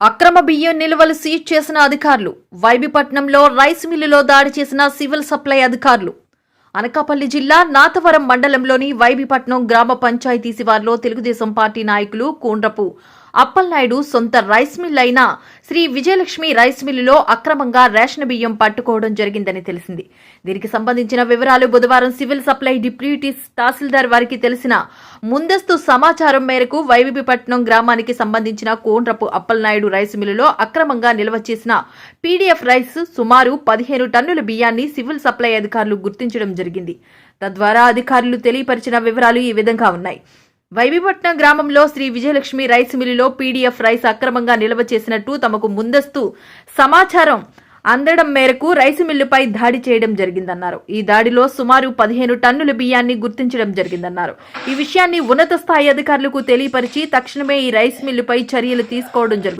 అక్రమ బియ్యం నిల్వలు సీజ్ చేసిన అధికారులు. వైబిపట్నంలో రైస్ మిల్లులో దాడి చేసిన సివిల్ సప్లై అధికారులు. అనకాపల్లి జిల్లా నాతవరం మండలంలోని వైబిపట్నం గ్రామ పంచాయతీ శివార్లో తెలుగుదేశం పార్టీ నాయకులు కూండ్రపు అప్పలనాయుడు సొంత రైస్ మిల్ అయిన శ్రీ విజయలక్ష్మి రైస్ మిల్లులో అక్రమంగా రేషన్ బియ్యం పట్టుకోవడం జరిగిందని తెలిసింది. దీనికి సంబంధించిన వివరాలు బుధవారం సివిల్ సప్లై డిప్యూటీ తహసీల్దార్ వారికి తెలిసిన ముందస్తు సమాచారం మేరకు వైవిపట్నం గ్రామానికి సంబంధించిన కోండ్రపు అప్పలనాయుడు రైస్ మిల్లులో అక్రమంగా నిల్వ చేసిన పీడీఎఫ్ రైస్ సుమారు పదిహేను టన్నుల బియ్యాన్ని సివిల్ సప్లై అధికారులు గుర్తించడం జరిగింది. తద్వారా అధికారులు తెలియపరిచిన వివరాలు ఈ విధంగా ఉన్నాయి. వైవిపట్నం గ్రామంలో శ్రీ విజయలక్ష్మి రైస్ మిల్లులో పీడీఎఫ్ రైస్ అక్రమంగా నిల్వ చేసినట్టు తమకు ముందస్తు సమాచారం అందడం మేరకు రైసు మిల్లుపై దాడి చేయడం జరిగిందన్నారు. ఈ దాడిలో సుమారు పదిహేను టన్నుల బియ్యాన్ని గుర్తించడం జరిగిందన్నారు. ఈ విషయాన్ని ఉన్నత స్థాయి అధికారులకు తెలియపరిచి తక్షణమే ఈ రైస్ మిల్లుపై చర్యలు తీసుకోవడం జరిగింది